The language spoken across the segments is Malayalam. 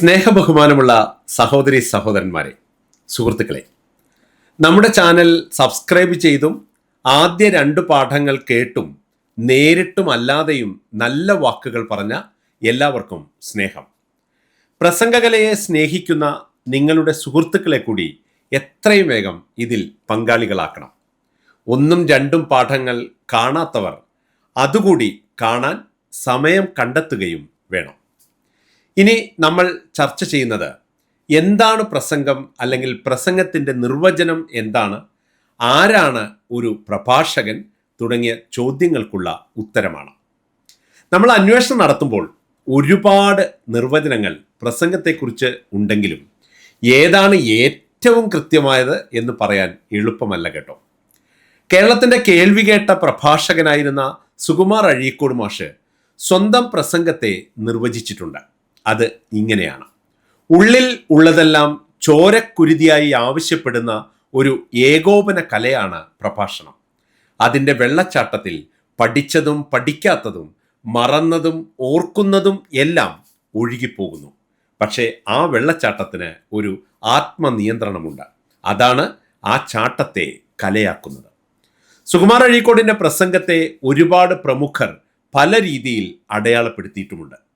സ്നേഹബഹുമാനമുള്ള സഹോദരി സഹോദരന്മാരെ സുഹൃത്തുക്കളെ നമ്മുടെ ചാനൽ സബ്സ്ക്രൈബ് ചെയ്തും ആദ്യ രണ്ട് പാഠങ്ങൾ കേട്ടും നേരിട്ടും അല്ലാതെയും നല്ല വാക്കുകൾ പറഞ്ഞ എല്ലാവർക്കും സ്നേഹം. പ്രസംഗകലയെ സ്നേഹിക്കുന്ന നിങ്ങളുടെ സുഹൃത്തുക്കളെ കൂടി എത്രയും വേഗം ഇതിൽ പങ്കാളികളാക്കണം. ഒന്നും രണ്ടും പാഠങ്ങൾ കാണാത്തവർ അതുകൂടി കാണാൻ സമയം കണ്ടെത്തുകയും വേണം. ഇനി നമ്മൾ ചർച്ച ചെയ്യുന്നത് എന്താണ് പ്രസംഗം അല്ലെങ്കിൽ പ്രസംഗത്തിന്റെ നിർവചനം എന്താണ്? ആരാണ് ഒരു പ്രഭാഷകൻ? തുടങ്ങിയ ചോദ്യങ്ങൾക്കുള്ള ഉത്തരമാണ്. നമ്മൾ അന്വേഷണം നടത്തുമ്പോൾ ഒരുപാട് നിർവചനങ്ങൾ പ്രസംഗത്തെക്കുറിച്ച് ഉണ്ടെങ്കിലും ഏതാണ് ഏറ്റവും കൃത്യമായത് എന്ന് പറയാൻ എളുപ്പമല്ല കേട്ടോ. കേരളത്തിന്റെ കേൾവി കേട്ട പ്രഭാഷകനായിരുന്ന സുകുമാർ അഴീക്കോട് മാഷ് സ്വന്തം പ്രസംഗത്തെ നിർവചിച്ചിട്ടുണ്ട്. അത് ഇങ്ങനെയാണ്. ഉള്ളിൽ ഉള്ളതെല്ലാം ചോരക്കുരുതിയായി ആവശ്യപ്പെടുന്ന ഒരു ഏകോപന കലയാണ് പ്രഭാഷണം. അതിന്റെ വെള്ളച്ചാട്ടത്തിൽ പഠിച്ചതും പഠിക്കാത്തതും മറന്നതും ഓർക്കുന്നതും എല്ലാം ഒഴുകിപ്പോകുന്നു. പക്ഷേ ആ വെള്ളച്ചാട്ടത്തിന് ഒരു ആത്മനിയന്ത്രണമുണ്ട്. അതാണ് ആ ചാട്ടത്തെ കലയാക്കുന്നത്. സുകുമാർ അഴീക്കോടിന്റെ പ്രസംഗത്തെ ഒരുപാട് പ്രമുഖർ പല രീതിയിൽ അടയാളപ്പെടുത്തിയിട്ടുമുണ്ട്.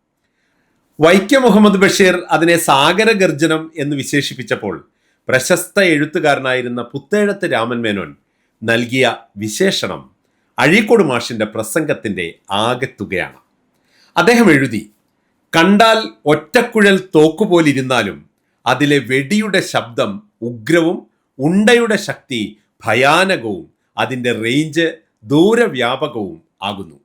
വൈക്കം മുഹമ്മദ് ബഷീർ അതിനെ സാഗര ഗർജനം എന്ന് വിശേഷിപ്പിച്ചപ്പോൾ പ്രശസ്ത എഴുത്തുകാരനായിരുന്ന പുത്തേഴത്ത് രാമൻ മേനോൻ നൽകിയ വിശേഷണം അഴീക്കോട് മാഷിന്റെ പ്രസംഗത്തിന്റെ ആകെത്തുകയാണ്. അദ്ദേഹം എഴുതി കണ്ടാൽ ഒറ്റക്കുഴൽ തോക്കുപോലിരുന്നാലും അതിലെ വെടിയുടെ ശബ്ദം ഉഗ്രവും ഉണ്ടയുടെ ശക്തി ഭയാനകവും അതിന്റെ റേഞ്ച് ദൂരവ്യാപകവും ആകുന്നു.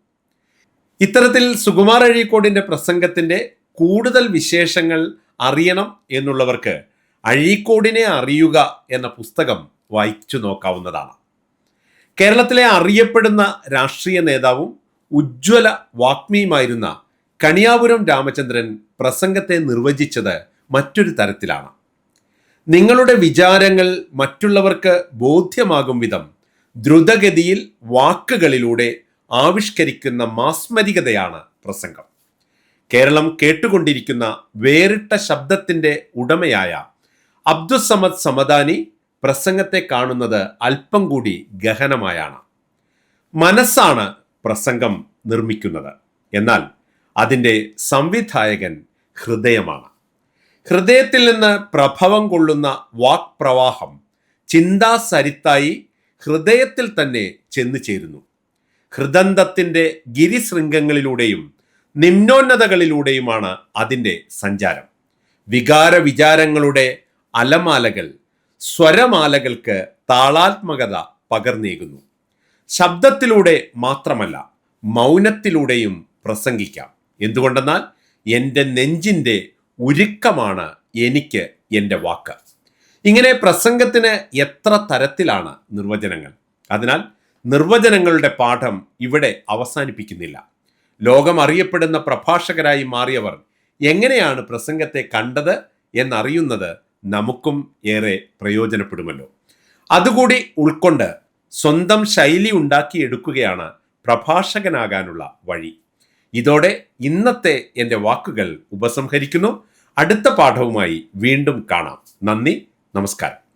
ഇത്തരത്തിൽ സുകുമാർ അഴീക്കോടിന്റെ പ്രസംഗത്തിന്റെ കൂടുതൽ വിശേഷങ്ങൾ അറിയണം എന്നുള്ളവർക്ക് അഴീക്കോടിനെ അറിയുക എന്ന പുസ്തകം വായിച്ചു നോക്കാവുന്നതാണ്. കേരളത്തിലെ അറിയപ്പെടുന്ന രാഷ്ട്രീയ നേതാവും ഉജ്ജ്വല വാഗ്മിയുമായിരുന്ന കണിയാപുരം രാമചന്ദ്രൻ പ്രസംഗത്തെ നിർവചിച്ചത് മറ്റൊരു തരത്തിലാണ്. നിങ്ങളുടെ വിചാരങ്ങൾ മറ്റുള്ളവർക്ക് ബോധ്യമാകും വിധം ദ്രുതഗതിയിൽ വാക്കുകളിലൂടെ ആവിഷ്കരിക്കുന്ന മാസ്മരികതയാണ് പ്രസംഗം. കേരളം കേട്ടുകൊണ്ടിരിക്കുന്ന വേറിട്ട ശബ്ദത്തിന്റെ ഉടമയായ അബ്ദുസമദ് സമദാനി പ്രസംഗത്തെ കാണുന്നത് അല്പം കൂടി ഗഹനമായാണ്. മനസ്സാണ് പ്രസംഗം നിർമ്മിക്കുന്നത്. എന്നാൽ അതിന്റെ സംവിധായകൻ ഹൃദയമാണ്. ഹൃദയത്തിൽ നിന്ന് പ്രഭവം കൊള്ളുന്ന വാക്പ്രവാഹം ചിന്താസരിത്തായി ഹൃദയത്തിൽ തന്നെ ചെന്നു ചേരുന്നു ഹൃദന്തത്തിന്റെ ഗിരിശൃംഗങ്ങളിലൂടെയും നിമ്നോന്നതകളിലൂടെയുമാണ് അതിന്റെ സഞ്ചാരം. വികാര വിചാരങ്ങളുടെ അലമാലകൾ സ്വരമാലകൾക്ക് താളാത്മകത പകർന്നേകുന്നു. ശബ്ദത്തിലൂടെ മാത്രമല്ല മൗനത്തിലൂടെയും പ്രസംഗിക്കാം. എന്തുകൊണ്ടെന്നാൽ എന്റെ നെഞ്ചിന്റെ ഉരുക്കമാണ് എനിക്ക് എന്റെ വാക്ക്. ഇങ്ങനെ പ്രസംഗത്തിന് എത്ര തരത്തിലാണ് നിർവചനങ്ങൾ? അതിനാൽ നിർവചനങ്ങളുടെ പാഠം ഇവിടെ അവസാനിപ്പിക്കുന്നില്ല. ലോകം അറിയപ്പെടുന്ന പ്രഭാഷകരായി മാറിയവർ എങ്ങനെയാണ് പ്രസംഗത്തെ കണ്ടത് എന്നറിയുന്നത് നമുക്കും ഏറെ പ്രയോജനപ്പെടുമല്ലോ. അതുകൂടി ഉൾക്കൊണ്ട് സ്വന്തം ശൈലി ഉണ്ടാക്കിയെടുക്കുകയാണ് പ്രഭാഷകനാകാനുള്ള വഴി. ഇതോടെ ഇന്നത്തെ എന്റെ വാക്കുകൾ ഉപസംഹരിക്കുന്നു. അടുത്ത പാഠവുമായി വീണ്ടും കാണാം. നന്ദി നമസ്കാരം.